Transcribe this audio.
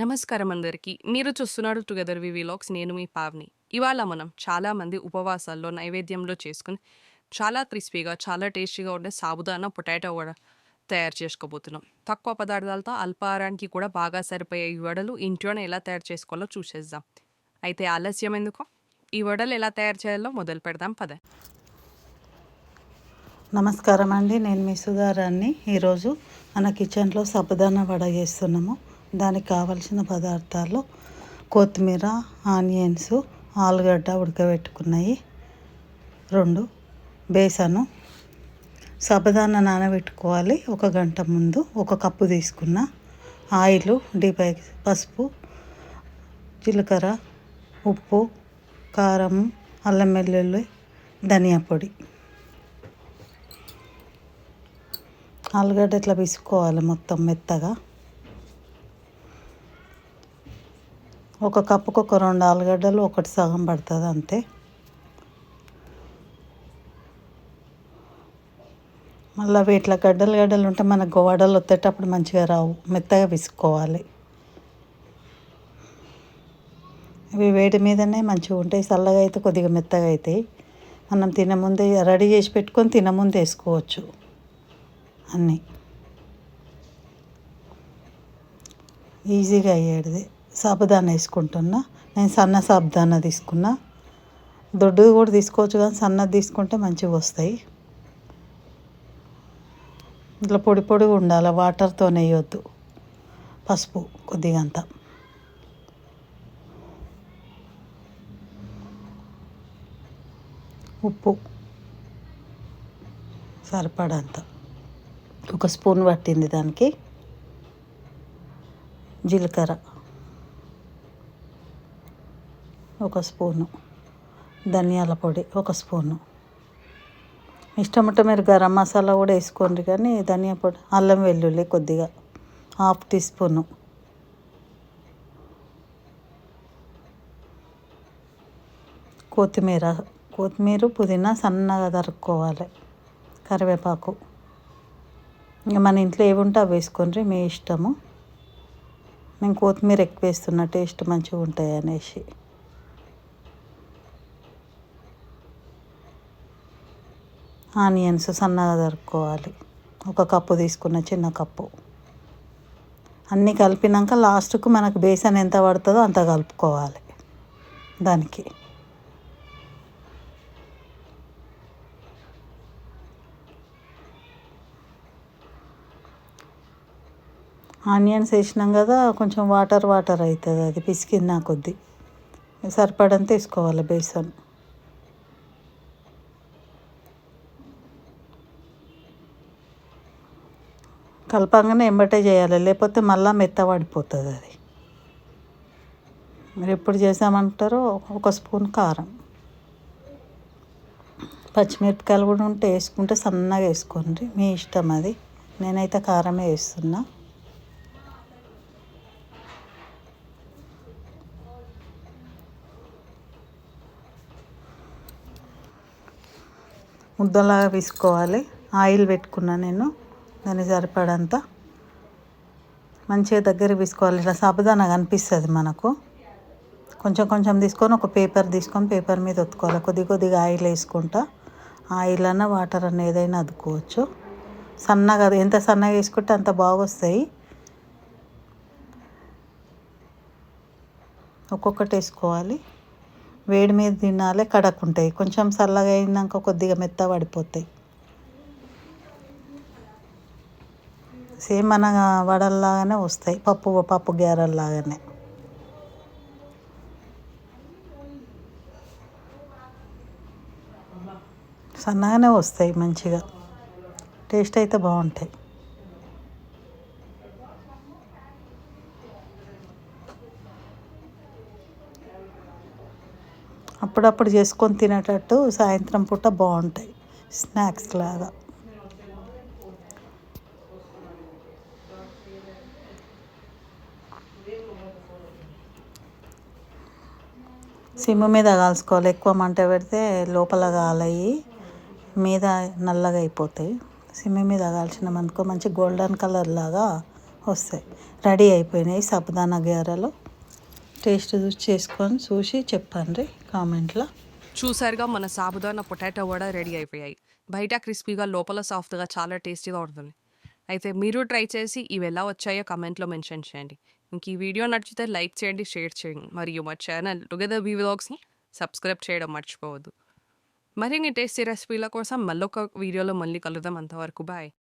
నమస్కారం అందరికీ. మీరు చూస్తున్నారు టుగెదర్ వి వ్లాగ్స్ నేను మీ పావ్ని. ఇవాళ మనం చాలామంది ఉపవాసాల్లో నైవేద్యంలో చేసుకుని చాలా క్రిస్పీగా చాలా టేస్టీగా ఉండే సాబుదానా పొటాటో వడ తయారు చేసుకోబోతున్నాం. తక్కువ పదార్థాలతో అల్పాహారానికి కూడా బాగా సరిపోయే ఈ వడలు ఇంట్లోనే ఎలా తయారు చేసుకోవాలో చూసేద్దాం. అయితే ఆలస్యం ఎందుకు? ఈ వడలు ఎలా తయారు చేయాలో మొదలు పెడదాం పద. నమస్కారం అండి. నేను మీ సుధారాన్ని. ఈరోజు మన కిచెన్లో సబుదానా వడ చేస్తున్నాము. దానికి కావలసిన పదార్థాలు కొత్తిమీర ఆనియన్స్ ఆలుగడ్డ ఉడకబెట్టుకున్నాయి. రెండు బేసను సబదాన నానబెట్టుకోవాలి. ఒక గంట ముందు ఒక కప్పు తీసుకున్న ఆయిల్ డిపై పసుపు జీలకర్ర ఉప్పు కారం అల్లం వెల్లుల్లి ధనియా పొడి. ఆలుగడ్డ ఇట్లా పిసుకోవాలి మొత్తం మెత్తగా? ఒక కప్పుకు ఒక రెండు ఆలుగడ్డలు ఒకటి సగం పడుతుంది అంతే. మళ్ళీ వీటిలో గడ్డలు గడ్డలు ఉంటే మనకు వడలు వచ్చేటప్పుడు మంచిగా రావు మెత్తగా పిసుకోవాలి ఇవి వేడి మీదనే మంచిగా ఉంటాయి చల్లగా అయితే కొద్దిగా మెత్తగా అవుతాయి మనం తినముందే రెడీ చేసి పెట్టుకొని తినముందు వేసుకోవచ్చు అన్నీ. ఈజీగా అయ్యేది సాబుదాన వేసుకుంటున్నా. నేను సన్న సాబుదాన తీసుకున్నా. దొడ్డుది కూడా తీసుకోవచ్చు కానీ సన్నది తీసుకుంటే మంచిగా వస్తాయి. ఇట్లా పొడి పొడిగా ఉండాలి. వాటర్తో వేయొద్దు. పసుపు కొద్దిగా అంత. ఉప్పు సరిపడంత. ఒక స్పూన్ పట్టింది దానికి. జీలకర్ర. ఒక స్పూను. ధనియాల పొడి ఒక స్పూను. ఇష్టం ఉంటే మీరు గరం మసాలా కూడా వేసుకోండి కానీ ధనియా పొడి అల్లం వెల్లుల్లి కొద్దిగా హాఫ్ టీ స్పూను. కొత్తిమీర కొత్తిమీర పుదీనా సన్నగా తరుక్కోవాలి. కరివేపాకు. ఇంకా మన ఇంట్లో ఏవి ఉంటే అవి వేసుకోండి మీ ఇష్టము. నేను కొత్తిమీర ఎక్కువ వేస్తున్నా టేస్ట్ మంచిగా ఉంటాయి అనేసి ఆనియన్స్ సన్నగా తరుక్కోవాలి. ఒక కప్పు తీసుకున్న చిన్న కప్పు. అన్నీ కలిపినాక లాస్ట్కు మనకు బేసన్ ఎంత పడుతుందో అంత కలుపుకోవాలి దానికి. ఆనియన్స్ వేసినాం కదా కొంచెం వాటర్ వాటర్ అవుతుంది అది పిసికింది నా కొద్దీ. సరిపడంత వేసుకోవాలి బేసన్. కలపంగానే ఎంబటే చేయాలి లేకపోతే మళ్ళీ మెత్త పడిపోతుంది అది. మీరు ఎప్పుడు చేసామంటారో ఒక స్పూన్ కారం. పచ్చిమిరపకాయలు కూడా ఉంటే వేసుకుంటే సన్నగా వేసుకోండి మీ ఇష్టం అది. నేనైతే కారమే వేస్తున్నా. ముద్దలాగా వేసుకోవాలి. ఆయిల్ పెట్టుకున్నా నేను. దాన్ని సరిపడంత మంచిగా దగ్గర తీసుకోవాలి ఇట్లా సాబుదానా కనిపిస్తుంది మనకు. కొంచెం కొంచెం తీసుకొని ఒక పేపర్ తీసుకొని పేపర్ మీద ఒత్తుకోవాలి. కొద్ది కొద్దిగా ఆయిల్ వేసుకుంటా. ఆయిల్ అన్న వాటర్ అన్న ఏదైనా అద్దుకోవచ్చు సన్నగా ఎంత సన్నగా వేసుకుంటే అంత బాగా వస్తాయి ఒక్కొక్కటి వేసుకోవాలి. వేడి మీద తినాలి కడక్కుంటాయి కొంచెం చల్లగా అయినాక కొద్దిగా మెత్త పడిపోతాయి. సేమ్ మన వడల్లాగానే వస్తాయి పప్పు పప్పు గారెల్లాగానే సన్నగానే వస్తాయి మంచిగా. టేస్ట్ అయితే బాగుంటాయి. అప్పుడప్పుడు చేసుకొని తినేటట్టు సాయంత్రం పూట బాగుంటాయి. స్నాక్స్ లాగా. సిమ్ మీద కాల్చుకోవాలి. ఎక్కువ మంట పెడితే లోపల కాలయ్యి మీద నల్లగా అయిపోతాయి. సిమ్ మీద కాల్చినామనుకో మంచి గోల్డెన్ కలర్ లాగా వస్తాయి. రెడీ అయిపోయినాయి సాబుదానా గారెలు. టేస్ట్ చూసి చేసుకొని చూసి చెప్పండి కామెంట్లో. చూసారుగా మన సాబుదానా పొటాటో వడ రెడీ అయిపోయాయి. బయట క్రిస్పీగా లోపల సాఫ్ట్గా చాలా టేస్టీగా ఉంటుంది. అయితే మీరు ట్రై చేసి ఇవి ఎలా వచ్చాయో కమెంట్లో మెన్షన్ చేయండి. ఇంక ఈ వీడియో నచ్చితే లైక్ చేయండి షేర్ చేయండి. మరియు మా ఛానల్ టుగెదర్ బీ వ్లాగ్స్ని సబ్స్క్రైబ్ చేయడం మర్చిపోవద్దు. మరిన్ని టేస్టీ రెసిపీల కోసం మళ్ళొక వీడియోలో మళ్ళీ కలుద్దాం. అంతవరకు బాయ్.